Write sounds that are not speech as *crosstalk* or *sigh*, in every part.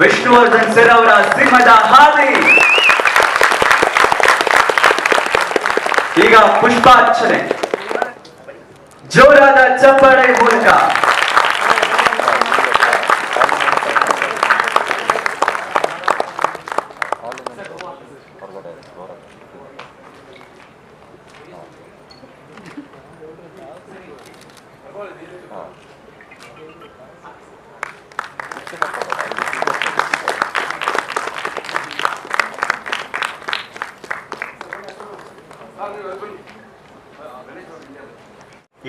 Vishnuvardhan sir ಅವರ ಸಿಂಹದ ಹಾದಿ. ಈಗ ಪುಷ್ಪಾರ್ಚನೆ. ಜೋರಾದ ಚಪ್ಪಾಳೆ ಮೂಲಕ.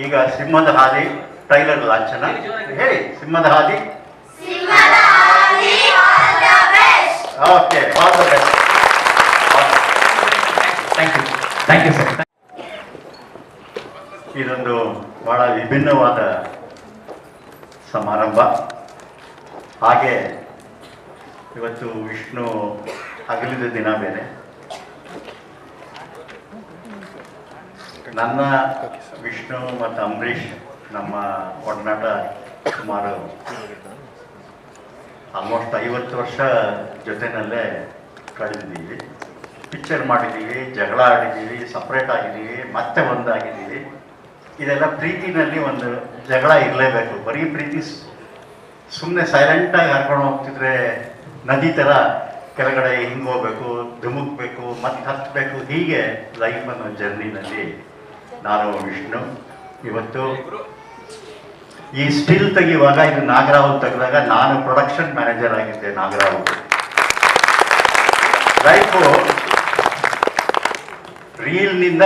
ಈಗ ಸಿಂಹದ ಹಾದಿ ಟ್ರೈಲರ್ ಲಾಂಛನ. ಹೇಳಿ ಸಿಂಹದ ಹಾದಿ. Okay thank you thank you sir ಇದೊಂದು ಬಹಳ ವಿಭಿನ್ನವಾದ ಸಮಾರಂಭ. ಹಾಗೆ ಇವತ್ತು ವಿಷ್ಣು ಅಗಲಿದ ದಿನ ಬೇರೆ. ನನ್ನ ವಿಷ್ಣು ಮತ್ತು ಅಂಬರೀಷ್ ನಮ್ಮ ಒಡನಾಟ ಸುಮಾರು ಆಲ್ಮೋಸ್ಟ್ ಐವತ್ತು ವರ್ಷ ಜೊತೆನಲ್ಲೇ ಕಳೆದಿದ್ದೀವಿ. ಪಿಕ್ಚರ್ ಮಾಡಿದ್ದೀವಿ, ಜಗಳ ಆಡಿದ್ದೀವಿ ಸಪ್ರೇಟ್ ಆಗಿದ್ದೀವಿ, ಮತ್ತೆ ಒಂದಾಗಿದ್ದೀವಿ. ಇದೆಲ್ಲ ಪ್ರೀತಿನಲ್ಲಿ ಒಂದು ಜಗಳ ಇರಲೇಬೇಕು. ಬರೀ ಪ್ರೀತಿ ಸುಮ್ಮನೆ ಸೈಲೆಂಟಾಗಿ ಹರ್ಕೊಂಡು ಹೋಗ್ತಿದ್ರೆ ನದಿ ಥರ ಕೆಳಗಡೆ ಹಿಂಗೆ ಹೋಗ್ಬೇಕು, ಧುಮುಕ್ಬೇಕು, ಮತ್ತೆ ಹತ್ತಬೇಕು ಹೀಗೆ ಲೈಫ್ ಅನ್ನೋ ಜರ್ನಿನಲ್ಲಿ ನಾನು ವಿಷ್ಣು, ಇವತ್ತು ಈ ಸ್ಟಿಲ್ ತೆಗೆಯುವಾಗ ಇದು ನಾಗರಾವ್ ತೆಗೆದಾಗ ನಾನು ಪ್ರೊಡಕ್ಷನ್ ಮ್ಯಾನೇಜರ್ ಆಗಿದ್ದೆ ನಾಗರಾವ್. ಲೈಫು ರೀಲ್ನಿಂದ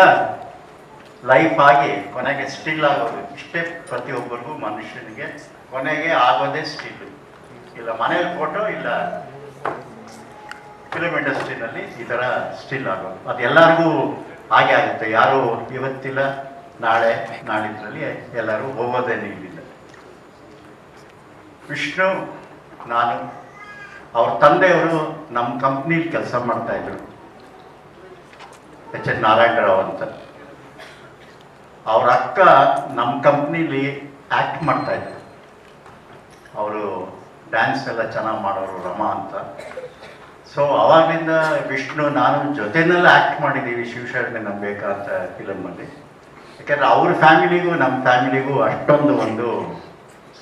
ಲೈಫ್ ಆಗಿ ಕೊನೆಗೆ ಸ್ಟಿಲ್ ಆಗೋದು. ಇಷ್ಟೇ ಪ್ರತಿಯೊಬ್ಬರಿಗೂ ಮನುಷ್ಯನಿಗೆ ಕೊನೆಗೆ ಆಗೋದೇ ಸ್ಟಿಲ್ ಇಲ್ಲ ಮನೆಯಲ್ಲಿ ಫೋಟೋ ಇಲ್ಲ. ಫಿಲಮ್ ಇಂಡಸ್ಟ್ರಿನಲ್ಲಿ ಈ ಥರ ಸ್ಟಿಲ್ ಆಗೋದು. ಅದು ಎಲ್ಲರಿಗೂ ಹಾಗೆ ಆಗುತ್ತೆ. ಯಾರು ಇವತ್ತಿಲ್ಲ, ನಾಳೆ, ನಾಳಿದ್ರಲ್ಲಿ ಎಲ್ಲರೂ ಹೋಗೋದೇನೇ ಇಲ್ಲಿಲ್ಲ ವಿಷ್ಣು, ನಾನು, ಅವ್ರ ತಂದೆಯವರು ನಮ್ಮ ಕಂಪ್ನಿಲಿ ಕೆಲಸ ಮಾಡ್ತಾ ಇದ್ರು. ಎಚ್ ಎನ್ ನಾರಾಯಣರಾವ್ ಅಂತ. ಅವ್ರ ಅಕ್ಕ ನಮ್ಮ ಕಂಪ್ನಿಲಿ ಆ್ಯಕ್ಟ್ ಮಾಡ್ತಾ ಇದ್ರು. ಅವರು ಡ್ಯಾನ್ಸ್ ಎಲ್ಲ ಚೆನ್ನಾಗಿ ಮಾಡೋರು ರಮಾ ಅಂತ. ಸೊ ಅವಾಗಿಂದ ವಿಷ್ಣು, ನಾನು ಜೊತೆನಲ್ಲಿ ಆ್ಯಕ್ಟ್ ಮಾಡಿದ್ದೀವಿ ಶಿವಶರಣೆ ನಂಬೇಕಾ ಅಂತ ಫಿಲಮಲ್ಲಿ ಯಾಕಂದರೆ ಅವ್ರ ಫ್ಯಾಮಿಲಿಗೂ ನಮ್ಮ ಫ್ಯಾಮಿಲಿಗೂ ಅಷ್ಟೊಂದು ಒಂದು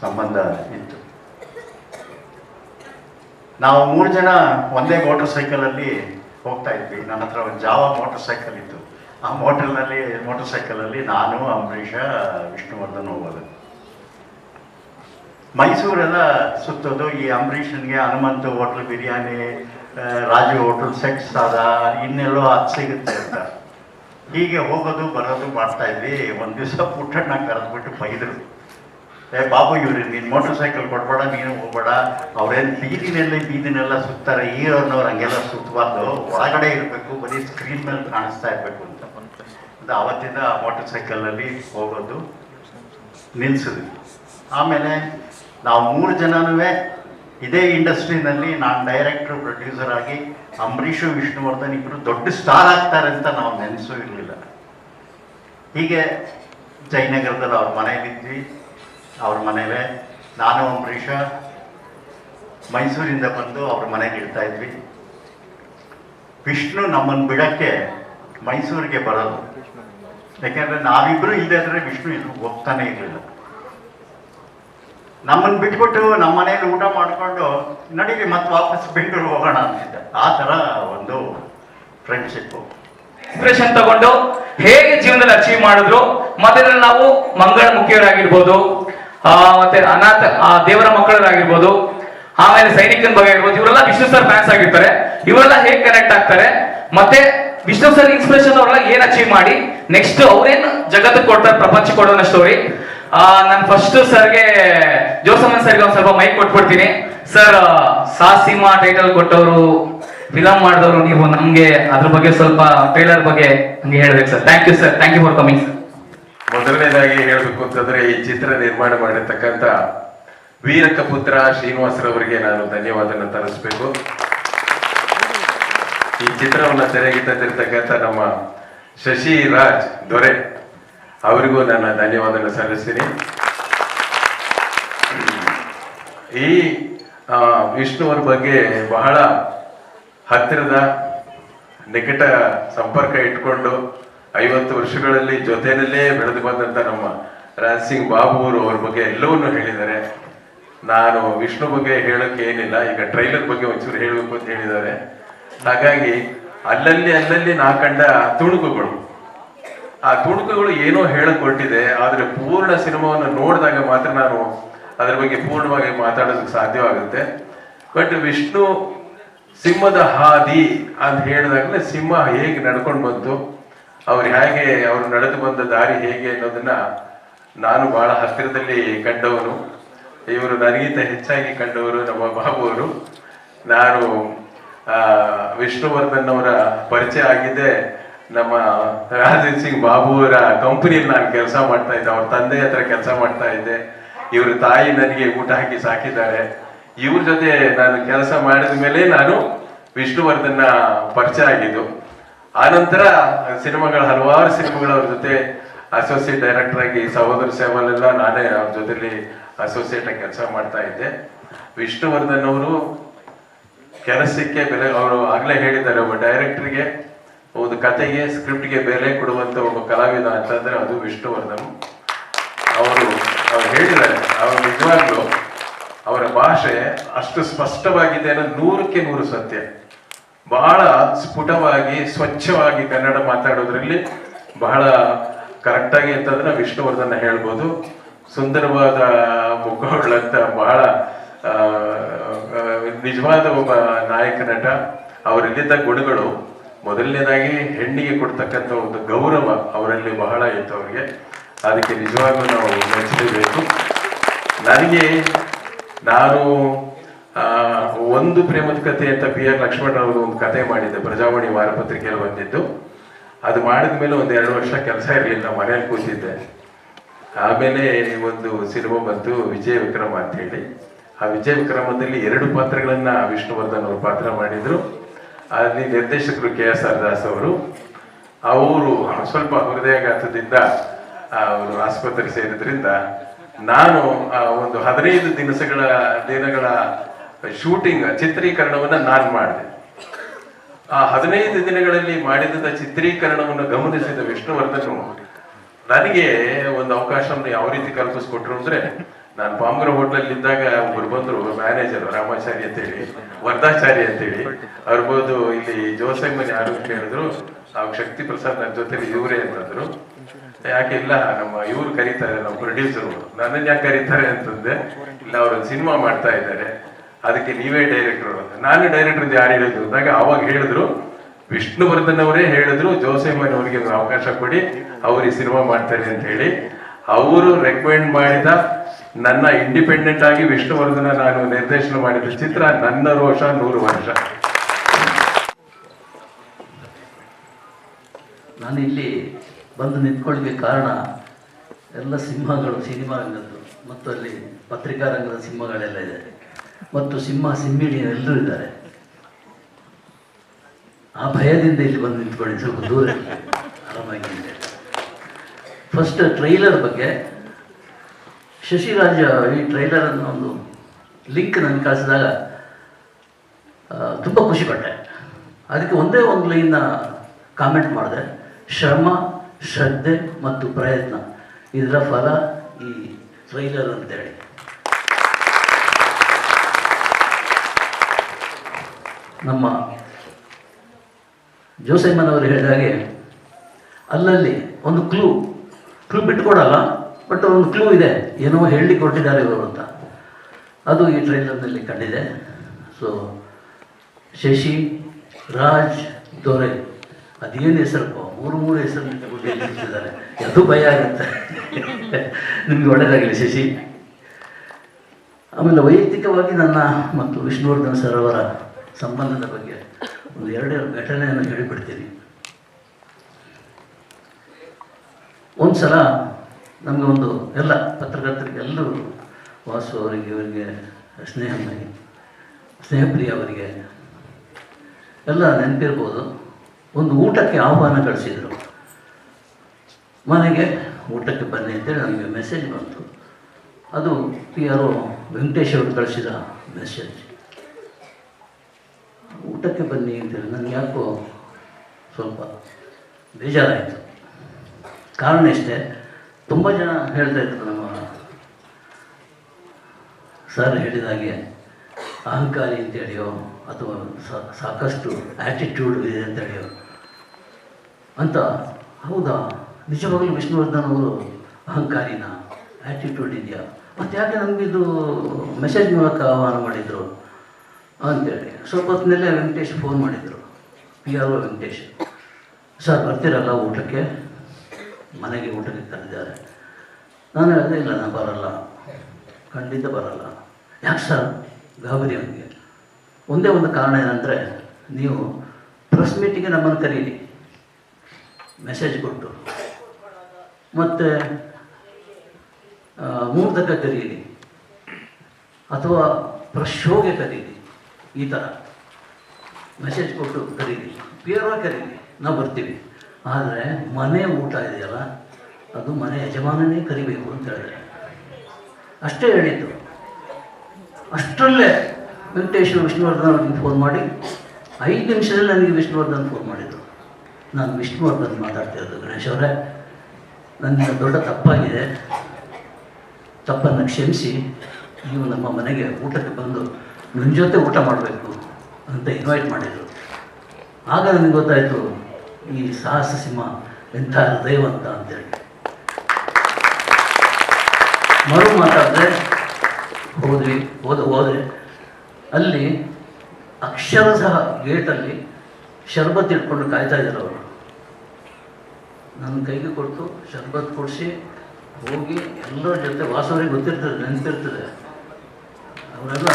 ಸಂಬಂಧ ಇತ್ತು. ನಾವು ಮೂರು ಜನ ಒಂದೇ ಮೋಟರ್ ಸೈಕಲಲ್ಲಿ ಹೋಗ್ತಾ ಇದ್ವಿ. ನನ್ನ ಹತ್ರ ಒಂದು ಜಾವ ಮೋಟರ್ ಸೈಕಲ್ ಇತ್ತು. ಆ ಮೋಟರ್ನಲ್ಲಿ ಮೋಟರ್ ಸೈಕಲಲ್ಲಿ ನಾನು, ಅಂಬರೀಷ, ವಿಷ್ಣುವರ್ಧನ್ ಹೋಗೋದು. ಮೈಸೂರೆಲ್ಲ ಸುತ್ತೋದು ಈ ಅಂಬರೀಷನ್ಗೆ Hanumantha hotel biryani Raju hotel sets ಆದ ಇನ್ನೆಲ್ಲೋ ಅದು ಸಿಗುತ್ತೆ ಅಂತ. ಹೀಗೆ ಹೋಗೋದು, ಬರೋದು ಮಾಡ್ತಾ ಇದ್ವಿ. ಒಂದು ದಿವಸ ಪುಟ್ಟಣ್ಣ ಕರೆದ್ಬಿಟ್ಟು ಬೈದರು. ಏ, ಬಾಬು, ಇವ್ರಿ ನೀನು ಮೋಟರ್ ಸೈಕಲ್ ಕೊಡ್ಬೇಡ, ನೀನು ಹೋಗ್ಬೇಡ. ಅವ್ರೇನು ಬೀದಿನೆಲ್ಲ ಬೀದಿನೆಲ್ಲ ಸುತ್ತಾರೆ. ಹೀರೋನವ್ರು ಹಂಗೆಲ್ಲ ಸುತ್ತಬಾರ್ದು ಒಳಗಡೆ ಇರಬೇಕು, ಬರೀ ಸ್ಕ್ರೀನ್ ಮೇಲೆ ಕಾಣಿಸ್ತಾ ಇರಬೇಕು ಅಂತ. ಅದು ಆವತ್ತಿಂದ ಮೋಟರ್ ಸೈಕಲಲ್ಲಿ ಹೋಗೋದು ನಿಲ್ಸಿದ್ವಿ. ಆಮೇಲೆ ನಾವು ಮೂರು ಜನನೂ ಇದೇ ಇಂಡಸ್ಟ್ರಿನಲ್ಲಿ ನಾನು ಡೈರೆಕ್ಟ್ರು, ಪ್ರೊಡ್ಯೂಸರ್ ಆಗಿ ಅಂಬರೀಷು, ವಿಷ್ಣುವರ್ಧನ್ ಇಬ್ಬರು ದೊಡ್ಡ ಸ್ಟಾರ್ ಆಗ್ತಾರೆ ಅಂತ ನಾವು ನೆನೆಸೂ ಇರಲಿಲ್ಲ. ಹೀಗೆ ಜಯನಗರದಲ್ಲಿ ಅವ್ರ ಮನೆಯಲ್ಲಿದ್ವಿ, ಅವ್ರ ಮನೇಲೆ ನಾನು, ಅಂಬರೀಷ, ಮೈಸೂರಿಂದ ಬಂದು ಅವ್ರ ಮನೆಗೆ ಇಡ್ತಾ ಇದ್ವಿ. ವಿಷ್ಣು ನಮ್ಮನ್ನು ಬಿಡಕ್ಕೆ ಮೈಸೂರಿಗೆ ಬರೋದು. ಯಾಕೆಂದರೆ ನಾವಿಬ್ಬರು ಇಲ್ಲದೆ ಅಂದರೆ ವಿಷ್ಣು ಇಲ್ಲಿ ಹೋಗ್ತಾನೆ ಇರಲಿಲ್ಲ. ನಮ್ಮನ್ನು ಬಿಟ್ಬಿಟ್ಟು ನಮ್ಮ ಮನೇಲಿ ಊಟ ಮಾಡಿಕೊಂಡು ನಡೀರಿ ಮತ್ತೆ ವಾಪಸ್ ಬೆಂಗಳೂರು ಹೋಗೋಣ ಅಂತಿದ್ದ. ಆ ಥರ ಒಂದು ಫ್ರೆಂಡ್ಶಿಪ್ಪು ಇನ್ಸ್ಪಿರೇಷನ್ ತಗೊಂಡು ಹೇಗೆ ಜೀವನದಲ್ಲಿ ಅಚೀವ್ ಮಾಡಿದ್ರು? ಮತ್ತೆ ನಾವು ಮಂಗಳ ಮುಖಿಯರಾಗಿರ್ಬೋದು ಮತ್ತೆ ಅನಾಥ ಆ, ದೇವರ ಮಕ್ಕಳರಾಗಿರ್ಬೋದು ಆಮೇಲೆ ಸೈನಿಕನ ಬಗ್ಗೆ ಆಗಿರ್ಬೋದು ಇವರೆಲ್ಲ ವಿಷ್ಣು ಸರ್ ಫ್ಯಾನ್ಸ್ ಆಗಿರ್ತಾರೆ. ಇವರೆಲ್ಲ ಹೇಗೆ ಕನೆಕ್ಟ್ ಆಗ್ತಾರೆ? ಮತ್ತೆ ವಿಷ್ಣು ಸರ್ ಇನ್ಸ್ಪಿರೇಷನ್ ಅವರೆಲ್ಲ ಏನ್ ಅಚೀವ್ ಮಾಡಿ? ನೆಕ್ಸ್ಟ್ ಅವ್ರೇನ್ ಜಗತ್ತಿಗೆ ಕೊಡ್ತಾರೆ ಪ್ರಪಂಚ ಕೊಡೋಣ ಸ್ಟೋರಿ ನಾನು ಫಸ್ಟ್ ಸರ್ಗೆ ಜೋಸಮನ್ ಸರ್ಗೆ ಒಂದ್ ಸ್ವಲ್ಪ ಮೈಕ್ ಕೊಟ್ಬಿಡ್ತೀನಿ. ಸರ್ ಸಾಸಿಮಾ ಟೈಟಲ್ ಕೊಟ್ಟವರು ಫಿಲಂ ಮಾಡಿದವರು ನೀವು ನಮ್ಗೆ ಅದ್ರ ಬಗ್ಗೆ ಸ್ವಲ್ಪ ಟ್ರೈಲರ್ ಬಗ್ಗೆ ಹಂಗೆ ಹೇಳ್ಬೇಕು sir thank you sir thank you for coming sir ಮೊದಲನೇದಾಗಿ ಹೇಳಬೇಕು ಅಂತಂದ್ರೆ ಈ ಚಿತ್ರ ನಿರ್ಮಾಣ ಮಾಡಿರ್ತಕ್ಕಂಥ ವೀರಕಪುತ್ರ ಶ್ರೀನಿವಾಸರವರಿಗೆ ನಾನು ಧನ್ಯವಾದನ ತರಿಸ್ಬೇಕು. ಈ ಚಿತ್ರವನ್ನ ತೆರೆಗೆ ತಂದಿರ್ತಕ್ಕಂಥ ನಮ್ಮ ಶಶಿ ರಾಜ್ ದೊರೆ. ಅವರಿಗೂ ನನ್ನ ಧನ್ಯವಾದನ ಸಲ್ಲಿಸ್ತೀನಿ. ಈ ವಿಷ್ಣುವರ ಬಗ್ಗೆ ಬಹಳ ಹತ್ತಿರದ, ನಿಕಟ ಸಂಪರ್ಕ ಇಟ್ಕೊಂಡು ಐವತ್ತು ವರ್ಷಗಳಲ್ಲಿ ಜೊತೆಯಲ್ಲೇ ಬೆಳೆದು ಬಂದಂತ ನಮ್ಮ ರಾಜ್ ಸಿಂಗ್ ಬಾಬು ಅವರು ಅವ್ರ ಬಗ್ಗೆ ಎಲ್ಲವನ್ನೂ ಹೇಳಿದ್ದಾರೆ. ನಾನು ವಿಷ್ಣು ಬಗ್ಗೆ ಹೇಳಕ್ಕೆ ಏನಿಲ್ಲ, ಈಗ ಟ್ರೈಲರ್ ಬಗ್ಗೆ ಒಂಚೂರು ಹೇಳಬೇಕು ಅಂತ ಹೇಳಿದ್ದಾರೆ. ಹಾಗಾಗಿ ಅಲ್ಲಲ್ಲಿ ಅಲ್ಲಲ್ಲಿ ನಾ ಕಂಡ ತುಣುಕುಗಳು. ಆ ತುಣುಕುಗಳು ಏನೋ ಹೇಳಕ್ ಹೊರಟಿದೆ ಆದ್ರೆ ಪೂರ್ಣ ಸಿನಿಮಾವನ್ನು ನೋಡಿದಾಗ ಮಾತ್ರ ನಾನು ಅದರ ಬಗ್ಗೆ ಪೂರ್ಣವಾಗಿ ಮಾತಾಡೋದಕ್ಕೆ ಸಾಧ್ಯವಾಗುತ್ತೆ. ಬಟ್ ವಿಷ್ಣು ಸಿಂಹದ ಹಾದಿ ಅಂತ ಹೇಳಿದಾಗಲೇ ಸಿಂಹ ಹೇಗೆ ನಡ್ಕೊಂಡು ಬಂತು, ಅವ್ರು ಹೇಗೆ ಅವ್ರು ನಡೆದು ಬಂದ ದಾರಿ ಹೇಗೆ ಅನ್ನೋದನ್ನ ನಾನು ಬಹಳ ಹತ್ತಿರದಲ್ಲಿ ಕಂಡವನು. ಇವರು ನನಗಿಂತ ಹೆಚ್ಚಾಗಿ ಕಂಡವರು ನಮ್ಮ ಬಾಬು ಅವರು ನಾನು ವಿಷ್ಣುವರ್ಧನ್ ಅವರ ಪರಿಚಯ ಆಗಿದ್ದೆ ನಮ್ಮ ರಾಜೀತ್ ಸಿಂಗ್ ಬಾಬು ಅವರ ಕಂಪನಿಯಲ್ಲಿ ನಾನು ಕೆಲಸ ಮಾಡ್ತಾ ಇದ್ದೆ, ಅವ್ರ ತಂದೆ ಹತ್ರ ಕೆಲಸ ಮಾಡ್ತಾ ಇದ್ದೆ. ಇವ್ರ ತಾಯಿ ನನಗೆ ಊಟ ಹಾಕಿ ಸಾಕಿದ್ದಾರೆ. ಇವ್ರ ಜೊತೆ ನಾನು ಕೆಲಸ ಮಾಡಿದ ಮೇಲೆ ನಾನು ವಿಷ್ಣುವರ್ಧನ್ನ ಪರಿಚಯ ಆಗಿದ್ದು. ಆನಂತರ ಸಿನಿಮಾಗಳ ಹಲವಾರು ಸಿನಿಮಾಗಳು ಅವ್ರ ಜೊತೆ ಅಸೋಸಿಯೇಟ್ ಡೈರೆಕ್ಟರ್ ಆಗಿ ಸಹೋದರ ಸೇವಲೆಲ್ಲ ನಾನೇ ಅವ್ರ ಜೊತೆಲಿ ಅಸೋಸಿಯೇಟ್ ಆಗಿ ಕೆಲಸ ಮಾಡ್ತಾ ಇದ್ದೆ. ವಿಷ್ಣುವರ್ಧನ್ ಅವರು ಕೆಲಸಕ್ಕೆ ಬೆಲೆ ಅವರು ಆಗಲೇ ಹೇಳಿದ್ದಾರೆ ಒಬ್ಬ ಡೈರೆಕ್ಟರ್ಗೆ ಒಂದು ಕತೆಗೆ, ಸ್ಕ್ರಿಪ್ಟ್ಗೆ ಬೆಲೆ ಕೊಡುವಂತ ಒಬ್ಬ ಕಲಾವಿದ ಅಂತಂದ್ರೆ ಅದು ವಿಷ್ಣುವರ್ಧನ್. ಅವರು, ಅವ್ರು ಹೇಳಿದ್ದಾರೆ, ಅವ್ರು ನಿಜವಾಗ್ಲೂ ಅವರ ಭಾಷೆ ಅಷ್ಟು ಸ್ಪಷ್ಟವಾಗಿದೆ ಅನ್ನೋದು ನೂರಕ್ಕೆ ನೂರು ಸತ್ಯ. ಬಹಳ ಸ್ಫುಟವಾಗಿ, ಸ್ವಚ್ಛವಾಗಿ ಕನ್ನಡ ಮಾತಾಡೋದ್ರಲ್ಲಿ ಬಹಳ ಕರೆಕ್ಟಾಗಿ ಅಂತಂದ್ರೆ ವಿಷ್ಣುವರ್ಧನ್ ಹೇಳ್ಬೋದು. ಸುಂದರವಾದ ಮುಖಗಳಂತ ಬಹಳ ನಿಜವಾದ ಒಬ್ಬ ನಾಯಕ ನಟ. ಅವರಲ್ಲಿದ್ದ ಗುಣಗಳು ಮೊದಲನೇದಾಗಿ ಹೆಣ್ಣಿಗೆ ಕೊಡ್ತಕ್ಕಂಥ ಒಂದು ಗೌರವ ಅವರಲ್ಲಿ ಬಹಳ ಇತ್ತು ಅವರಿಗೆ. ಅದಕ್ಕೆ ನಿಜವಾಗ್ಲೂ ನಾವು ಮೆಚ್ಚಲೇಬೇಕು. ನನಗೆ ನಾನು ಒಂದು ಪ್ರೇಮದ ಕಥೆ ಅಂತ ಪಿ ಆರ್ ಲಕ್ಷ್ಮಣರವರು ಒಂದು ಕತೆ ಮಾಡಿದ್ದೆ, ಪ್ರಜಾವಾಣಿ ವಾರಪತ್ರಿಕೆಯಲ್ಲಿ ಬಂದಿದ್ದು. ಅದು ಮಾಡಿದ ಮೇಲೆ ಒಂದು ಎರಡು ವರ್ಷ ಕೆಲಸ ಇರಲಿಲ್ಲ ಮನೆಯಲ್ಲಿ ಕೂತಿದ್ದೆ. ಆಮೇಲೆ ಒಂದು ಸಿನಿಮಾ ಬಂತು, ವಿಜಯ ವಿಕ್ರಮ ಅಂತ ಹೇಳಿ. ಆ ವಿಜಯ ವಿಕ್ರಮದಲ್ಲಿ ಎರಡು ಪಾತ್ರಗಳನ್ನ ವಿಷ್ಣುವರ್ಧನ್ ಅವರು ಪಾತ್ರ ಮಾಡಿದ್ರು. ಅಲ್ಲಿ ನಿರ್ದೇಶಕರು ಕೆ ಎಸ್ ಆರ್ ದಾಸ್ ಅವರು ಅವರು ಸ್ವಲ್ಪ ಹೃದಯಾಘಾತದಿಂದ ಅವರು ಆಸ್ಪತ್ರೆ ಸೇರಿದ್ರಿಂದ ನಾನು ಒಂದು ಹದಿನೈದು ದಿನಸಗಳ, ದಿನಗಳ ಶೂಟಿಂಗ್, ಚಿತ್ರೀಕರಣವನ್ನು ನಾನು ಮಾಡಿದೆ. ಆ ಹದಿನೈದು ದಿನಗಳಲ್ಲಿ ಮಾಡಿದ ಚಿತ್ರೀಕರಣವನ್ನು ಗಮನಿಸಿದ ವಿಷ್ಣುವರ್ಧನ್ ನನಗೆ ಒಂದು ಅವಕಾಶವನ್ನು ಯಾವ ರೀತಿ ಕಲ್ಪಿಸ್ಕೊಟ್ರು ಅಂದ್ರೆ ನಾನು ಪಾಮರ ಹೋಟ್ಲಲ್ಲಿ ಇದ್ದಾಗ ಒಬ್ರು ಬಂದ್ರು ಮ್ಯಾನೇಜರ್ ರಾಮಾಚಾರಿ ಅಂತೇಳಿ ವರ್ಧಾಚಾರಿ ಅಂತೇಳಿ. ಅವ್ರ ಬಂದು ಇಲ್ಲಿ ಜೋಸೆಮ್ಮನ್ ಯಾರು ಅಂತ ಹೇಳಿದ್ರು. ನಾವು ಶಕ್ತಿ ಪ್ರಸಾದ್ ನನ್ನ ಜೊತೆಲಿ ಇವರೇ ಅಂತಂದ್ರು ಯಾಕೆ ಇಲ್ಲ, ನಮ್ಮ ಇವ್ರು ಕರೀತಾರೆ, ನಮ್ಮ ಪ್ರೊಡ್ಯೂಸರ್ ನನ್ನನ್ನು ಯಾಕೆ ಕರೀತಾರೆ ಅಂತಂದೆ, ಇಲ್ಲ, ಅವ್ರೊಂದು ಸಿನಿಮಾ ಮಾಡ್ತಾ ಇದ್ದಾರೆ. ಅದಕ್ಕೆ ನೀವೇ ಡೈರೆಕ್ಟರ್ ನಾನು ಡೈರೆಕ್ಟರ್ ಯಾರು ಹೇಳಿದ್ರು? ಅಂದಾಗ ಅವಾಗ ಹೇಳಿದ್ರು. ವಿಷ್ಣುವರ್ಧನ್ ಅವರೇ ಹೇಳಿದ್ರು, ಜೋಸೆಮ್ಮನ್ ಅವರಿಗೆ ಒಂದು ಅವಕಾಶ ಕೊಡಿ, ಅವ್ರು ಈ ಸಿನಿಮಾ ಮಾಡ್ತಾರೆ ಅಂತ ಹೇಳಿ. ಅವರು ರೆಕಮೆಂಡ್ ಮಾಡಿದ ನನ್ನ ಇಂಡಿಪೆಂಡೆಂಟ್ ಆಗಿ ವಿಷ್ಣುವರ್ಧನ ನಾನು ನಿರ್ದೇಶನ ಮಾಡಿದ ಚಿತ್ರ ನನ್ನ ರೋಷ ನೂರು ವರ್ಷ ನಾನು ಇಲ್ಲಿ ಬಂದು ನಿಂತ್ಕೊಳ್ಳಿಕ್ಕೆ ಕಾರಣ ಎಲ್ಲ ಸಿಂಹಗಳು, ಸಿನಿಮಾ ರಂಗದ್ದು ಮತ್ತು ಅಲ್ಲಿ ಪತ್ರಿಕಾ ರಂಗದ ಸಿಂಹಗಳೆಲ್ಲ ಇದೆ ಮತ್ತು ಸಿಂಹ ಸಿಂಹಿಣಿ ಎಲ್ಲರೂ ಇದ್ದಾರೆ ಆ ಭಯದಿಂದ ಇಲ್ಲಿ ಬಂದು ನಿಂತ್ಕೊಳ್ಳಿ ಸ್ವಲ್ಪ ದೂರ. ಆರಾಮಾಗಿ. ಫಸ್ಟ್ ಟ್ರೈಲರ್ ಬಗ್ಗೆ ಶಶಿರಾಜ್ ಈ ಟ್ರೈಲರ್ ಅನ್ನೋ ಒಂದು ಲಿಂಕ್ ನನಗೆ ಕಳಿಸಿದಾಗ ತುಂಬ ಖುಷಿಪಟ್ಟೆ ಅದಕ್ಕೆ ಒಂದೇ ಒಂದು ಲೈನ್ನ ಕಾಮೆಂಟ್ ಮಾಡಿದೆ. ಶ್ರಮ, ಶ್ರದ್ಧೆ ಮತ್ತು ಪ್ರಯತ್ನ. ಇದರ ಫಲ ಈ ಟ್ರೈಲರ್ ಅಂತೇಳಿ. ನಮ್ಮ ಜೋಸೆಮ್ಮನ್ ಅವರು ಹೇಳಿದ ಹಾಗೆ, ಅಲ್ಲಲ್ಲಿ ಒಂದು ಕ್ಲೂ ಕ್ಲೂ ಬಿಟ್ಟುಕೊಡಲ್ಲ ಬಟ್ ಒಂದು ಕ್ಲೂ ಇದೆ. ಏನೋ ಹೇಳಿ ಕೊಟ್ಟಿದ್ದಾರೆ ಇವರು ಅಂತ. ಅದು ಈ ಟ್ರೈಲರ್ನಲ್ಲಿ ಕಂಡಿದೆ. ಸೊ ಶಶಿ, ರಾಜ್, ದೊರೆ ಅದೇನು ಹೆಸರಪ್ಪ ಮೂರು ಮೂರು ಹೆಸರು ನಿಂತಿದ್ದಾರೆ ಅದು ಭಯ ಆಗುತ್ತೆ. ನಿಮಗೆ ಒಳ್ಳೆಯದಾಗಲಿ ಶಶಿ. ಆಮೇಲೆ ವೈಯಕ್ತಿಕವಾಗಿ ನನ್ನ ಮತ್ತು ವಿಷ್ಣುವರ್ಧನ್ ಸರ್ ಅವರ ಸಂಬಂಧದ ಬಗ್ಗೆ ಒಂದು ಎರಡೆರಡು ಘಟನೆಯನ್ನು ಹೇಳಿಬಿಡ್ತೀನಿ. ಒಂದು ಸಲ ನಮಗೆ ಒಂದು ಎಲ್ಲ ಪತ್ರಕರ್ತರಿಗೆಲ್ಲರೂ ವಾಸು ಅವರಿಗೆ ಇವರಿಗೆ ಸ್ನೇಹ ಸ್ನೇಹಪ್ರಿಯ ಅವರಿಗೆ ಎಲ್ಲ ನೆನಪಿರ್ಬೋದು. ಒಂದು ಊಟಕ್ಕೆ ಆಹ್ವಾನ ಕಳಿಸಿದರು. ಮನೆಗೆ ಊಟಕ್ಕೆ ಬನ್ನಿ ಅಂತೇಳಿ ನನಗೆ ಮೆಸೇಜ್ ಬಂತು. ಅದು ಪಿ ಆರ್ ವೆಂಕಟೇಶ್ ಅವರು ಕಳಿಸಿದ ಮೆಸೇಜ್ ಊಟಕ್ಕೆ ಬನ್ನಿ ಅಂತೇಳಿ ನನಗೆ ಯಾಕೋ ಸ್ವಲ್ಪ ಬೇಜಾರಾಯಿತು. ಕಾರಣ ಇಷ್ಟೇ. ತುಂಬ ಜನ ಹೇಳ್ತಾ ಇದ್ರು ನಮ್ಮ ಸರ್ ಹೇಳಿದ ಹಾಗೆ, ಅಹಂಕಾರಿ ಅಂತೇಳಿಯೋ ಅಥವಾ ಸಾಕಷ್ಟು ಆ್ಯಟಿಟ್ಯೂಡ್ ಇದೆ ಅಂತೇಳಿಯೋ ಅಂತ, ಹೌದಾ? ನಿಜವಾಗಲೂ ವಿಷ್ಣುವರ್ಧನ್ ಅವರು ಅಹಂಕಾರಿನ? ಆ್ಯಟಿಟ್ಯೂಡ್ ಇದೆಯಾ? ಮತ್ತು ಯಾಕೆ ನಮಗಿದು ಮೆಸೇಜ್ ಮೂಲಕ ಆಹ್ವಾನ ಮಾಡಿದರು ಅಂತೇಳಿ ಸ್ವಲ್ಪ ಹೊತ್ತಿನಲ್ಲೇ ವೆಂಕಟೇಶ್ ಫೋನ್ ಮಾಡಿದರು. P R O Venkatesh. Sir ಬರ್ತೀರಲ್ಲ ಊಟಕ್ಕೆ? ಮನೆಗೆ ಊಟಕ್ಕೆ ಕರೆದಿದ್ದಾರೆ ನಾನು ಹೇಳಿದೆ, ಇಲ್ಲ, ನಾನು ಬರಲ್ಲ. ಖಂಡಿತ ಬರಲ್ಲ. ಯಾಕೆ ಸರ್? ಗಾಬರಿ ಅವನಿಗೆ. ಒಂದೇ ಒಂದು ಕಾರಣ ಏನಂದರೆ, ನೀವು ಪ್ರೆಸ್ ಮೀಟಿಗೆ ನಮ್ಮನ್ನು ಕರೀರಿ. ಮೆಸೇಜ್ ಕೊಟ್ಟು. ಮತ್ತು ಮುಹೂರ್ತಕ್ಕೆ ಕರೀರಿ. ಅಥವಾ ಪ್ರೆಸ್ ಶೋಗೆ ಕರೀರಿ. ಈ ಥರ ಮೆಸೇಜ್ ಕೊಟ್ಟು ಕರೀರಿ. ಪೇರವ ಕರೀರಿ. ನಾವು ಬರ್ತೀವಿ. ಆದರೆ ಮನೆ ಊಟ ಇದೆಯಲ್ಲ, ಅದು ಮನೆ ಯಜಮಾನನೇ ಕರಿಬೇಕು ಅಂತ ಹೇಳಿದೆ ಅಷ್ಟೇ ಹೇಳಿದ್ದು. ಅಷ್ಟರಲ್ಲೇ ವೆಂಕಟೇಶ್ವರ ವಿಷ್ಣುವರ್ಧನ್ ಅವ್ರಿಗೆ ಫೋನ್ ಮಾಡಿ, ಐದು ನಿಮಿಷದಲ್ಲಿ ನನಗೆ ವಿಷ್ಣುವರ್ಧನ್ ಫೋನ್ ಮಾಡಿದ್ದು ನಾನು ವಿಷ್ಣುವರ್ಧನ್ ಮಾತಾಡ್ತಿರೋದು ಗಣೇಶ್ ಅವರೇ, ನನ್ನ ದೊಡ್ಡ ತಪ್ಪಾಗಿದೆ. ತಪ್ಪನ್ನು ಕ್ಷಮಿಸಿ, ನೀವು ನಮ್ಮ ಮನೆಗೆ ಊಟಕ್ಕೆ ಬಂದು ನನ್ನ ಜೊತೆ ಊಟ ಮಾಡಬೇಕು ಅಂತ ಇನ್ವೈಟ್ ಮಾಡಿದರು. ಆಗ ನನಗೆ ಗೊತ್ತಾಯಿತು ಈ ಸಾಹಸ ಸಿಂಹ, ಎಂಥ ಹೃದಯವಂತ ಅಂತೇಳಿ. ಮರು ಮಾತಾಡಿದ್ರೆ ಹೋದ್ವಿ, ಹೋದ, ಹೋದರೆ ಅಲ್ಲಿ ಅಕ್ಷರ ಸಹ ಗೇಟಲ್ಲಿ ಶರ್ಬತ್ ಇಟ್ಕೊಂಡು ಕಾಯ್ತಾ ಇದ್ದಾರೆ ಅವರು. ನನ್ನ ಕೈಗೆ ಕೊಟ್ಟು ಶರ್ಬತ್ ಕೊಡಿಸಿ ಹೋಗಿ ಎಲ್ಲರ ಜೊತೆ ವಾಸವರಿಗೆ ಗೊತ್ತಿರ್ತದೆ ನೆನಪಿರ್ತದೆ ಅವರೆಲ್ಲ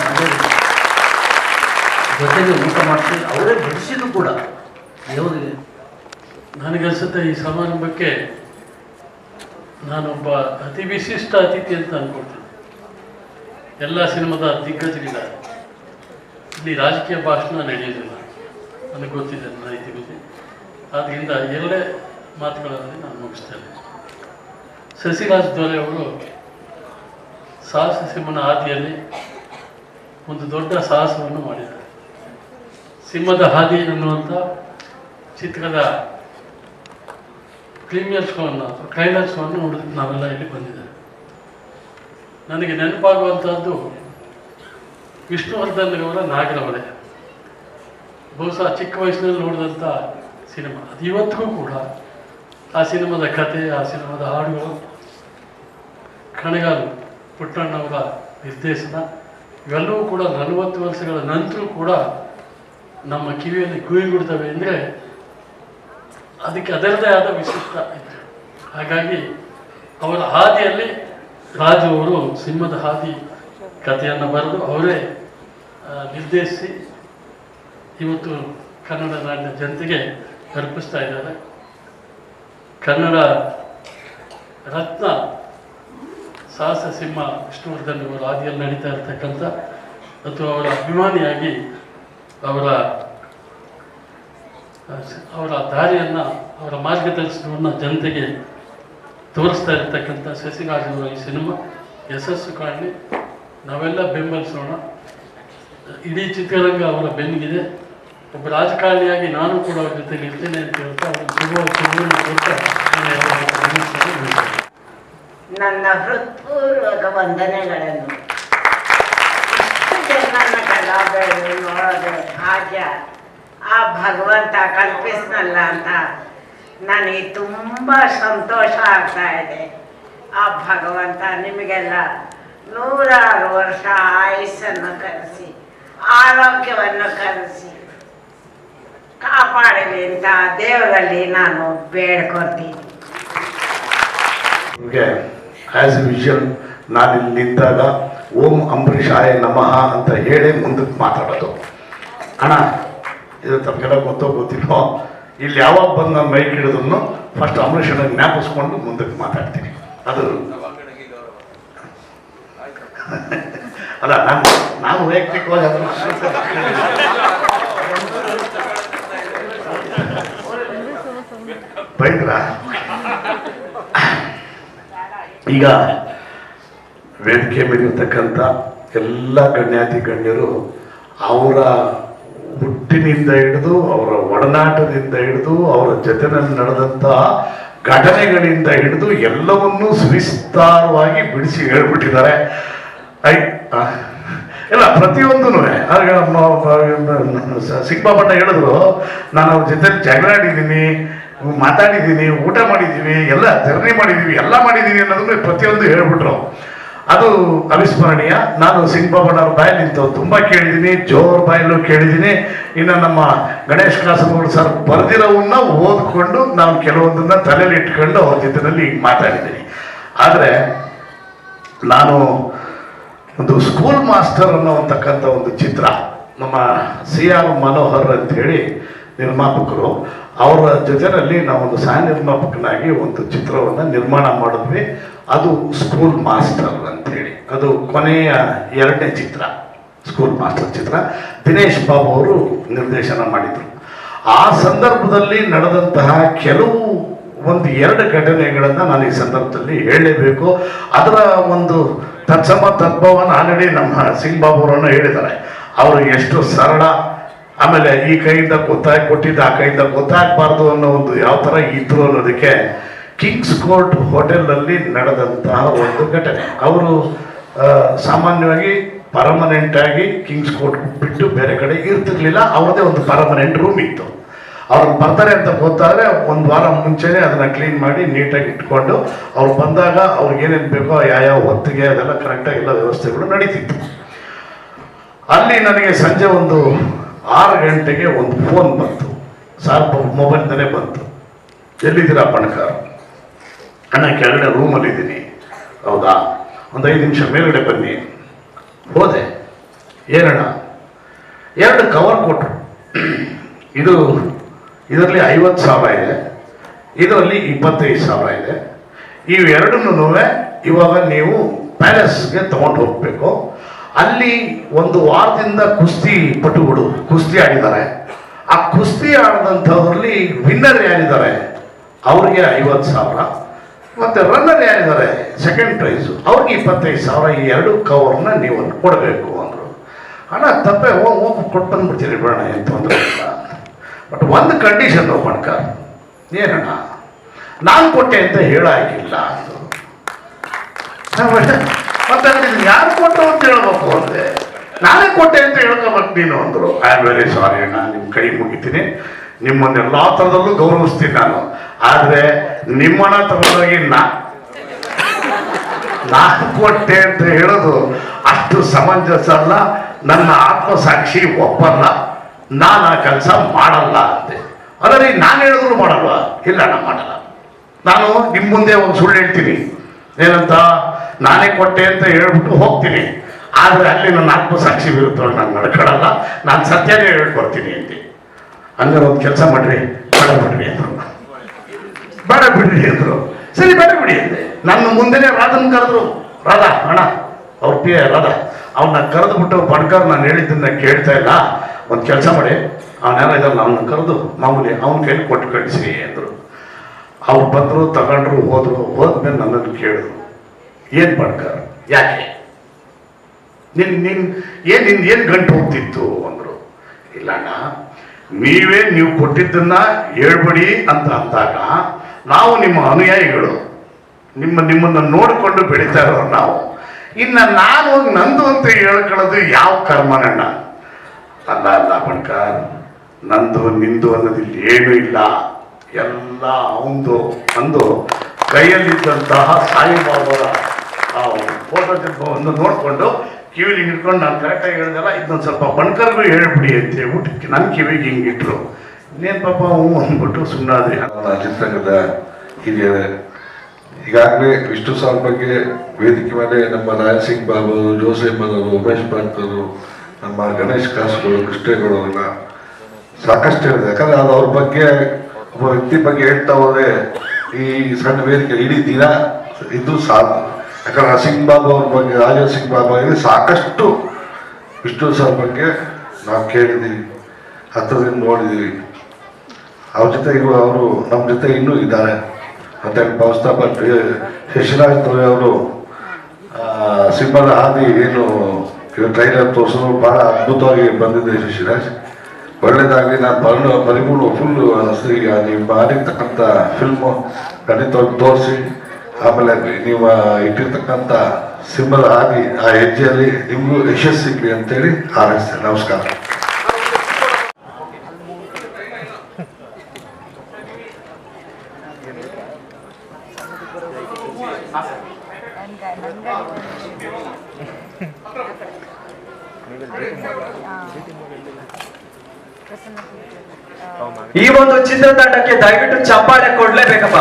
ಜೊತೆಗೆ ಊಟ ಮಾಡ್ತೀವಿ ಅವರೇ ಬಿಡಿಸಿದ್ರು ಕೂಡ ದೇವರಿಗೆ. ನನಗನ್ಸುತ್ತೆ ಈ ಸಮಾರಂಭಕ್ಕೆ ನಾನೊಬ್ಬ ಅತಿ ವಿಶಿಷ್ಟ ಅತಿಥಿ ಅಂತ ಅನ್ಕೊಳ್ತೀನಿ. ಎಲ್ಲ ಸಿನಿಮಾದ ದಿಗ್ಗಜರಿದ್ದಾರೆ. ಇಲ್ಲಿ ರಾಜಕೀಯ ಭಾಷಣ ನಡೆಯೋದಿಲ್ಲ ನನಗೆ ಗೊತ್ತಿದೆ, ನನ್ನ ಇತಿಮಿತಿ ಆದ್ದರಿಂದ ಎರಡೇ ಮಾತುಗಳಲ್ಲಿ ನಾನು ಮುಗಿಸ್ತೇನೆ. ಸಸಿರಾಜ್ ದೊರೆ ಅವರು ಸಾಹಸ ಸಿಂಹನ ಹಾದಿಯಲ್ಲಿ ಒಂದು ದೊಡ್ಡ ಸಾಹಸವನ್ನು ಮಾಡಿದ್ದಾರೆ. ಸಿಂಹದ ಹಾದಿ ಅನ್ನುವಂಥ ಚಿತ್ರದ ಶೋವನ್ನು ಅಥವಾ ಶೋವನ್ನು ನೋಡೋದಕ್ಕೆ ನಾವೆಲ್ಲ ಇಲ್ಲಿ ಬಂದಿದ್ದೇವೆ. ನನಗೆ ನೆನಪಾಗುವಂಥದ್ದು ವಿಷ್ಣುವರ್ಧನ್ ಅವರ ನಾಗರವರೆ ಬಹುಶಃ ಚಿಕ್ಕ ವಯಸ್ಸಿನಲ್ಲಿ ನೋಡಿದಂಥ ಸಿನಿಮಾ. ಅದು ಇವತ್ತಿಗೂ ಕೂಡ ಆ ಸಿನಿಮಾದ ಕತೆ, ಆ ಸಿನಿಮಾದ ಹಾಡುಗಳು, ಕಣಗಾಲು ಪುಟ್ಟಣ್ಣವರ ನಿರ್ದೇಶನ, ಇವೆಲ್ಲವೂ ಕೂಡ ನಲವತ್ತು ವರ್ಷಗಳ ನಂತರ ಕೂಡ ನಮ್ಮ ಕಿವಿಯಲ್ಲಿ ಗುಯಿಗುಡ್ತವೆ. ಅಂದರೆ ಅದಕ್ಕೆ ಅದರದೇ ಆದ ವಿಶಿಷ್ಟ. ಹಾಗಾಗಿ ಅವರ ಹಾದಿಯಲ್ಲಿ ರಾಜು ಅವರು ಸಿಂಹದ ಹಾದಿ ಕಥೆಯನ್ನು ಬರೆದು ಅವರೇ ನಿರ್ದೇಶಿಸಿ ಇವತ್ತು ಕನ್ನಡ ನಾಡಿನ ಜನತೆಗೆ ಅರ್ಪಿಸ್ತಾ ಇದ್ದಾರೆ. ಕನ್ನಡ ರತ್ನ ಸಾಹಸ ಸಿಂಹ ವಿಷ್ಣುವರ್ಧನ್ ಅವರ ಹಾದಿಯಲ್ಲಿ ನಡೀತಾ ಇರ್ತಕ್ಕಂಥ ಮತ್ತು ಅವರ ಅಭಿಮಾನಿಯಾಗಿ ಅವರ ಅವರ ದಾರಿಯನ್ನು, ಅವರ ಮಾರ್ಗದರ್ಶನವನ್ನು ಜನತೆಗೆ ತೋರಿಸ್ತಾ ಇರತಕ್ಕಂಥ ಶಶಿರಾಜ್ ಅವರ ಈ ಸಿನಿಮಾ. ಯಶಸ್ಸು ಕಾಣಲಿ. ನಾವೆಲ್ಲ ಬೆಂಬಲಿಸೋಣ. ಇಡೀ ಚಿತ್ರರಂಗ ಅವರ ಬೆನ್ನಿಗಿದೆ. ಒಬ್ಬ ರಾಜಕಾರಣಿಯಾಗಿ ನಾನು ಕೂಡ ಅವ್ರ ಜೊತೆಲಿ ಇರ್ತೇನೆ ಅಂತ ಹೇಳ್ತಾ ಅವರು ಶುಭ ಶುಭವನ್ನು ನನ್ನ ಹೃತ್ಪೂರ್ವಕ ವಂದನೆಗಳನ್ನು. ಕಲಾವಿದರು, ನೋಡೋದೆ ಆ ಭಗವಂತ ಕಲ್ಪಿಸ್ನಲ್ಲ ಅಂತ ನನಗೆ ತುಂಬ ಸಂತೋಷ ಆಗ್ತಾ ಇದೆ. ಆ ಭಗವಂತ ನಿಮಗೆಲ್ಲ ನೂರಾರು ವರ್ಷ ಆಯುಸ್ಸನ್ನು ಕರೆಸಿ, ಆರೋಗ್ಯವನ್ನು ಕರೆಸಿ ಕಾಪಾಡಲಿ ಅಂತ ದೇವರಲ್ಲಿ ನಾನು ಬೇಡ್ಕೊತೀನಿ ಎ ವಿಷನ್ ನಾನಿಲ್ಲಿ ನಿಂತಾಗ ಓಂ ಅಂಬರೀಷ್ ಆಯ ನಮಃ ಅಂತ ಹೇಳಿ ಮುಂದಕ್ಕೆ ಮಾತಾಡೋದು. ಅಣ್ಣ ಇದು ತಮಗೆಲ್ಲ ಗೊತ್ತೋ ಗೊತ್ತಿಲ್ಲೋ ಇಲ್ಲಿ ಯಾವಾಗ ಬಂದು ನಾನು ಮೈಕ್ ಹಿಡಿದ್ರು ಫಸ್ಟ್ ಅಮೃಷನ ಜ್ಞಾಪಿಸ್ಕೊಂಡು ಮುಂದಕ್ಕೆ ಮಾತಾಡ್ತೀನಿ. ಅದು *laughs* ಅಲ್ಲ, ನಾನು ನಾನು ವೈಯಕ್ತಿಕವಾಗಿ ಅದನ್ನು ಈಗ ವೇದಿಕೆ ಮೇಲಿರ್ತಕ್ಕಂಥ ಎಲ್ಲ ಗಣ್ಯಾತಿ ಗಣ್ಯರು ಅವರ ಹುಟ್ಟಿನಿಂದ ಹಿಡಿದು, ಅವರ ಒಡನಾಟದಿಂದ ಹಿಡಿದು, ಅವರ ಜೊತೆನಲ್ಲಿ ನಡೆದಂತಹ ಘಟನೆಗಳಿಂದ ಹಿಡಿದು ಎಲ್ಲವನ್ನೂ ಸುವಿಸ್ತಾರವಾಗಿ ಬಿಡಿಸಿ ಹೇಳ್ಬಿಟ್ಟಿದ್ದಾರೆ. ಐ ಇಲ್ಲ ಪ್ರತಿಯೊಂದೂ ಸಿಗ್ಬಾಬಣ್ಣ ಹೇಳಿದ್ರು, ನಾನು ಅವ್ರ ಜೊತೆ ಜಗಳ ಆಡಿದ್ದೀನಿ, ಮಾತಾಡಿದ್ದೀನಿ, ಊಟ ಮಾಡಿದ್ದೀನಿ ಎಲ್ಲ ಜರ್ನಿ ಮಾಡಿದ್ದೀವಿ ಎಲ್ಲ ಮಾಡಿದ್ದೀನಿ ಅನ್ನೋದನ್ನು ಪ್ರತಿಯೊಂದು ಹೇಳ್ಬಿಟ್ರು. ಅದು ಅವಿಸ್ಮರಣೀಯ ನಾನು ಸಿಂಗ್ ಬಾಬಣ್ಣವ್ರ ಬಾಯಲ್ಲಿ ನಿಂತು ತುಂಬಾ ಕೇಳಿದ್ದೀನಿ, ಜೋರ್ ಬಾಯಲ್ಲೂ ಕೇಳಿದ್ದೀನಿ. ಇನ್ನು ನಮ್ಮ ಗಣೇಶ್ ಕಾಸರಗೋಡು ಸರ್ ಬರೆದಿರೋವನ್ನ ಓದ್ಕೊಂಡು ನಾನು ಕೆಲವೊಂದನ್ನ ತಲೆಯಲ್ಲಿ ಇಟ್ಕೊಂಡು ಅವ್ರ ಜೊತೆಯಲ್ಲಿ ಮಾತಾಡಿದ್ದೀನಿ. ಆದರೆ ನಾನು ಒಂದು ಸ್ಕೂಲ್ ಮಾಸ್ಟರ್ ಅನ್ನೋತಕ್ಕಂಥ ಒಂದು ಚಿತ್ರ, ನಮ್ಮ ಸಿ ಆರ್ ಮನೋಹರ್ ಅಂತ ಹೇಳಿ ನಿರ್ಮಾಪಕರು, ಅವರ ಜೊತೆಯಲ್ಲಿ ನಾವೊಂದು ಸಹ ನಿರ್ಮಾಪಕನಾಗಿ ಒಂದು ಚಿತ್ರವನ್ನು ನಿರ್ಮಾಣ ಮಾಡಿದ್ವಿ. ಅದು ಸ್ಕೂಲ್ ಮಾಸ್ಟರ್ ಅಂತ ಹೇಳಿ ಅದು ಕೊನೆಯ ಎರಡನೇ ಚಿತ್ರ ಸ್ಕೂಲ್ ಮಾಸ್ಟರ್ ಚಿತ್ರ. ದಿನೇಶ್ ಬಾಬು ಅವರು ನಿರ್ದೇಶನ ಮಾಡಿದರು. ಆ ಸಂದರ್ಭದಲ್ಲಿ ನಡೆದಂತಹ ಕೆಲವು ಒಂದು ಎರಡು ಘಟನೆಗಳನ್ನು ನಾನು ಈ ಸಂದರ್ಭದಲ್ಲಿ ಹೇಳಲೇಬೇಕು. ಅದರ ಒಂದು ತತ್ಸಮ ತದ್ಭವನ ಆಲ್ರೆಡಿ ನಮ್ಮ ಸಿಂಗ್ ಬಾಬು ಅವರನ್ನು ಹೇಳಿದ್ದಾರೆ. ಅವರು ಎಷ್ಟು ಸರಳ, ಆಮೇಲೆ ಈ ಕೈಯಿಂದ ಗೊತ್ತಾಗಿ, ಕೊಟ್ಟಿದ್ದು ಆ ಕೈಯಿಂದ ಗೊತ್ತಾಗಬಾರ್ದು ಅನ್ನೋ ಒಂದು ಯಾವ ಥರ ಇದ್ರು ಅನ್ನೋದಕ್ಕೆ ಕಿಂಗ್ಸ್ ಕೋರ್ಟ್ ಹೋಟೆಲ್ನಲ್ಲಿ ನಡೆದಂತಹ ಒಂದು ಘಟನೆ. ಅವರು ಸಾಮಾನ್ಯವಾಗಿ ಪರ್ಮನೆಂಟ್ ಆಗಿ ಕಿಂಗ್ಸ್ ಕೋರ್ಟ್ ಬಿಟ್ಟು ಬೇರೆ ಕಡೆ ಇರ್ತಿರ್ಲಿಲ್ಲ. ಅವ್ರದೇ ಒಂದು ಪರ್ಮನೆಂಟ್ ರೂಮ್ ಇತ್ತು. ಅವ್ರು ಬರ್ತಾರೆ ಅಂತ ಗೊತ್ತಾದ್ರೆ ಒಂದು ವಾರ ಮುಂಚೆನೇ ಅದನ್ನ ಕ್ಲೀನ್ ಮಾಡಿ ನೀಟಾಗಿ ಇಟ್ಕೊಂಡು ಅವ್ರು ಬಂದಾಗ ಅವ್ರಿಗೆ ಏನೇನು ಬೇಕೋ, ಯಾವ ಹೊತ್ತಿಗೆ ಅದೆಲ್ಲ ಕರೆಕ್ಟಾಗಿ ಎಲ್ಲ ವ್ಯವಸ್ಥೆಗಳು ನಡೀತಿತ್ತು. ಅಲ್ಲಿ ನನಗೆ ಸಂಜೆ ಒಂದು ಆರು ಗಂಟೆಗೆ ಒಂದು ಫೋನ್ ಬಂತು. ಸಾರ್ ಮೊಬೈಲ್ನಲ್ಲೇ ಬಂತು. ಎಲ್ಲಿದ್ದೀರಾ ಪಣಕಾರ್? ಅಣ್ಣ ಕೆಳಗಡೆ ರೂಮಲ್ಲಿ ಇದ್ದೀನಿ. ಹೌದಾ? ಒಂದು ಐದು ನಿಮಿಷ ಮೇಲುಗಡೆ ಬನ್ನಿ. ಹೋದೆ. ಏನಣ್ಣ? ಎರಡು ಕವರ್ ಕೊಟ್ಟರು ಇದು, ಇದರಲ್ಲಿ ಐವತ್ತು ಸಾವಿರ ಇದೆ. ಇದರಲ್ಲಿ ಇಪ್ಪತ್ತೈದು ಸಾವಿರ ಇದೆ. ಇವೆರಡನ್ನೂ ಇವಾಗ ನೀವು ಪ್ಯಾಲೇಸ್ಗೆ ತೊಗೊಂಡು ಹೋಗಬೇಕು. ಅಲ್ಲಿ ಒಂದು ವಾರದಿಂದ ಕುಸ್ತಿ ಪಟುಗಳು, ಕುಸ್ತಿ ಆಡಿದ್ದಾರೆ. ಆ ಕುಸ್ತಿ ಆಡಿದಂಥವ್ರಲ್ಲಿ ವಿನ್ನರ್ ಯಾರಿದ್ದಾರೆ? ಅವ್ರಿಗೆ ಐವತ್ತು ಸಾವಿರ. ಮತ್ತೆ ರನ್ನರ್ ಯಾರಿದ್ದಾರೆ ಸೆಕೆಂಡ್ ಪ್ರೈಸು ಅವ್ರಿಗೆ ಇಪ್ಪತ್ತೈದು ಸಾವಿರ ಈ ಎರಡು ಕವರ್ನ ನೀವು ಕೊಡಬೇಕು ಅಂದರು. ಅಣ್ಣ ತಪ್ಪೆ ಹೋಗಿ ಹೋಗಿ ಕೊಟ್ಟು ಬಂದ್ಬಿಡ್ತೀರಿ ಬೇಡ ಏನು ತೊಂದರೆ ಇಲ್ಲ. ಬಟ್ ಒಂದು ಕಂಡೀಷನ್ ಬಣ್ಕ ಏನಣ್ಣ? ನಾನು ಕೊಟ್ಟೆ ಅಂತ ಹೇಳಾಗಿಲ್ಲ ಅಂದರು. ಮತ್ತೆ ಯಾರು ಕೊಟ್ಟು ಅಂತ ಹೇಳ್ಬೇಕು ಅಂದೆ ನಾನೇ ಕೊಟ್ಟೆ ಅಂತ ಹೇಳ್ಕೊಬೇಕು ನೀನು ಅಂದರು. ಐ ಆಮ್ ವೆರಿ ಸಾರಿ ಅಣ್ಣ ನಿಮ್ಮ ಕೈ ಮುಗಿತೀನಿ. ನಿಮ್ಮನ್ನ ಎಲ್ಲಾ ಥರದಲ್ಲೂ ಗೌರವಿಸ್ತೀನಿ ನಾನು. ಆದರೆ ನಿಮ್ಮನ್ನ ನಾ. ನಾನು ಕೊಟ್ಟೆ ಅಂತ ಹೇಳೋದು ಅಷ್ಟು ಸಮಂಜಸ ಅಲ್ಲ. ನನ್ನ ಆತ್ಮಸಾಕ್ಷಿ ಒಪ್ಪಲ್ಲ. ನಾನು ಆ ಕೆಲಸ ಮಾಡಲ್ಲ ಅಂತೆ. ಅದರಲ್ಲಿ ನಾನು ಹೇಳಿದ್ರು ಮಾಡಲ್ವಾ? ಇಲ್ಲ, ನಾನು ಮಾಡಲ್ಲ. ನಾನು ನಿಮ್ಮ ಮುಂದೆ ಒಂದು ಸುಳ್ಳು ಹೇಳ್ತೀನಿ. ಏನಂತ? ನಾನೇ ಕೊಟ್ಟೆ ಅಂತ ಹೇಳ್ಬಿಟ್ಟು ಹೋಗ್ತೀನಿ. ಆದರೆ ಅಲ್ಲಿ ನನ್ನ ಆತ್ಮಸಾಕ್ಷಿ ವಿರುದ್ಧ ನಾನು ನಡ್ಕೊಳಲ್ಲ. ನಾನು ಸತ್ಯನೇ ಹೇಳ್ಕೊಡ್ತೀನಿ ಅಂತೆ. ಹಂಗಾರೆ ಒಂದು ಕೆಲಸ ಮಾಡ್ರಿ, ಬೇಡ ಮಾಡ್ರಿ ಅಂದರು. ಬೇಡ ಬಿಡ್ರಿ ಅಂದರು. ಸರಿ, ಬೇಡ ಬಿಡಿ. ನನ್ನ ಮುಂದೆನೇ ರಾಧನ್ ಕರೆದ್ರು, ರಾಧಾ, ಅಣ್ಣ, ಅವ್ರ ಪಿ ರಾಧಾ ಅವನ್ನ ಕರೆದು ಬಣ್ಕರ್ ನಾನು ಹೇಳಿದ್ದನ್ನ ಕೇಳ್ತಾ ಇಲ್ಲ. ಒಂದು ಕೆಲಸ ಮಾಡಿ ಅವನ್ನೆಲ್ಲ ಇದಲ್ಲ ಅವನ್ನ ಕರೆದು ಮಾಮೂಲಿ ಅವ್ನ ಕೈಲಿ ಕೊಟ್ಟು ಕಳಿಸಿ ಅಂದರು. ಅವ್ರು ಬಂದರು, ತಗೊಂಡ್ರು, ಹೋದರು, ಹೋದ್ಮೇಲೆ ನನ್ನನ್ನು ಕೇಳಿದ್ರು. ಏನು ಬಣ್ಕರ್ ಯಾಕೆ? ನಿನ್ ನಿನ್, ಏನು ನಿನ್ ಏನು ಗಂಟು ಹೋಗ್ತಿತ್ತು? ಅಂದ್ರು. ಇಲ್ಲಣ್ಣ ನೀವೇ ನೀವು ಕೊಟ್ಟಿದ್ದನ್ನ ಹೇಳ್ಬಿಡಿ ಅಂತ ಅಂದಾಗ ನಾವು ನಿಮ್ಮ ಅನುಯಾಯಿಗಳು, ನಿಮ್ಮ ನಿಮ್ಮನ್ನ ನೋಡಿಕೊಂಡು ಬೆಳೀತಾ ಇರೋರು ನಾವು. ಇನ್ನ ನಾನು ನಂದು ಅಂತ ಹೇಳ್ಕೊಳ್ಳೋದು ಯಾವ ಕರ್ಮನಣ್ಣ? ಅಲ್ಲ ಅಲ್ಲ, ಬಣ್ಕರ್, ನಂದು ನಿಂದು ಅನ್ನೋದಿಲ್ಲಿ ಏನೂ ಇಲ್ಲ. ಎಲ್ಲ ಅವಂದು, ಅಂದು ಕೈಯಲ್ಲಿದ್ದಂತಹ ಸಾಯಿಬಾಬರ ಫೋಟೋ ನೋಡಿಕೊಂಡು ಕಿವಿಲಿ ಹಿಡ್ಕೊಂಡು ನಾನು ಕರೆಕ್ಟಾಗಿ ಹೇಳ್ದಲ್ಲ, ಇದೊಂದು ಸ್ವಲ್ಪ ಬಣ್ಕರ್ಗೂ ಹೇಳ್ಬಿಡಿ ಅಂತ ಹೇಳ್ಬಿಟ್ಟು ನನ್ನ ಕಿವಿಗೆ ಹಿಂಗಿಟ್ರು ಇನ್ನೇನು ಪಾಪ ಹ್ಞೂ ಅಂದ್ಬಿಟ್ಟು ಸುಮ್ಮನಾದ್ರಿ ಚಿತ್ರರಂಗದ ಹಿರಿಯರೇ ಈಗಾಗಲೇ ವಿಷ್ಣು ಸಾರ್ ಬಗ್ಗೆ ವೇದಿಕೆ ಮೇಲೆ ನಮ್ಮ ರಾಯಲ್ ಸಿಂಗ್ ಬಾಬು, ಜೋಸೆಫ್ ಅವರು ಉಮೇಶ್ ಭಟ್ರು ನಮ್ಮ ಗಣೇಶ್ ಕಾಸುಗಳು ಕೃಷ್ಣಗಳು ಎಲ್ಲ ಸಾಕಷ್ಟು ಹೇಳಿದೆ ಯಾಕಂದ್ರೆ ಅದು ಅವ್ರ ಬಗ್ಗೆ, ಒಬ್ಬ ವ್ಯಕ್ತಿ ಬಗ್ಗೆ ಹೇಳ್ತಾ ಹೋದ್ರೆ ಈ ಸಣ್ಣ ವೇದಿಕೆ ಇಡೀ ದಿನ ಇದು ಸಾಕು. ಯಾಕಂದ್ರೆ ಸಿಂಗ್ ಬಾಬು ಅವ್ರ ಬಗ್ಗೆ ರಾಜೀವ್ ಸಿಂಗ್ ಬಾಬು ಅವರಿಗೆ ಸಾಕಷ್ಟು ವಿಷ್ಣು ಸರ್ ಬಗ್ಗೆ ನಾವು ಕೇಳಿದ್ದೀವಿ ಹತ್ತಿರದಿಂದ ನೋಡಿದ್ದೀವಿ ಅವ್ರ ಜೊತೆ ಇರುವ ಅವರು ನಮ್ಮ ಜೊತೆ ಇನ್ನೂ ಇದ್ದಾರೆ ಮತ್ತೆ ವ್ಯವಸ್ಥಾಪಕ ಶಶಿರಾಜ್ ದೊರೆ ಅವರು ಸಿಂಹದ ಹಾದಿ ಏನು ಟ್ರೈಲರ್ ತೋರಿಸೋದು ಬಹಳ ಅದ್ಭುತವಾಗಿ ಬಂದಿದೆ ಶಶಿರಾಜ್. ಒಳ್ಳೇದಾಗಲಿ, ನಾನು ಬರ್ಣ ಪರಿಪೂರ್ಣ ಫುಲ್ ಈಗ ನೀವು ಮಾಡಿರ್ತಕ್ಕಂಥ ಫಿಲ್ಮು ಖಂಡಿತವಾಗಿ ತೋರಿಸಿ. ಆಮೇಲೆ ನೀವು ಇಟ್ಟಿರ್ತಕ್ಕಂಥ ಸಿಂಬಲ್ ಆಗಿ ಆ ಹೆಜ್ಜೆಯಲ್ಲಿ ನಿಮಗೂ ಯಶಸ್ಸು ಸಿಗ್ಲಿ ಅಂತೇಳಿ ಹಾರೈಸ್ತೇನೆ. ನಮಸ್ಕಾರ. ಈ ಒಂದು ಚಿತ್ರತಂಡಕ್ಕೆ ದಯವಿಟ್ಟು ಚಪ್ಪಾಳೆ ಕೊಡ್ಲೇಬೇಕಪ್ಪ.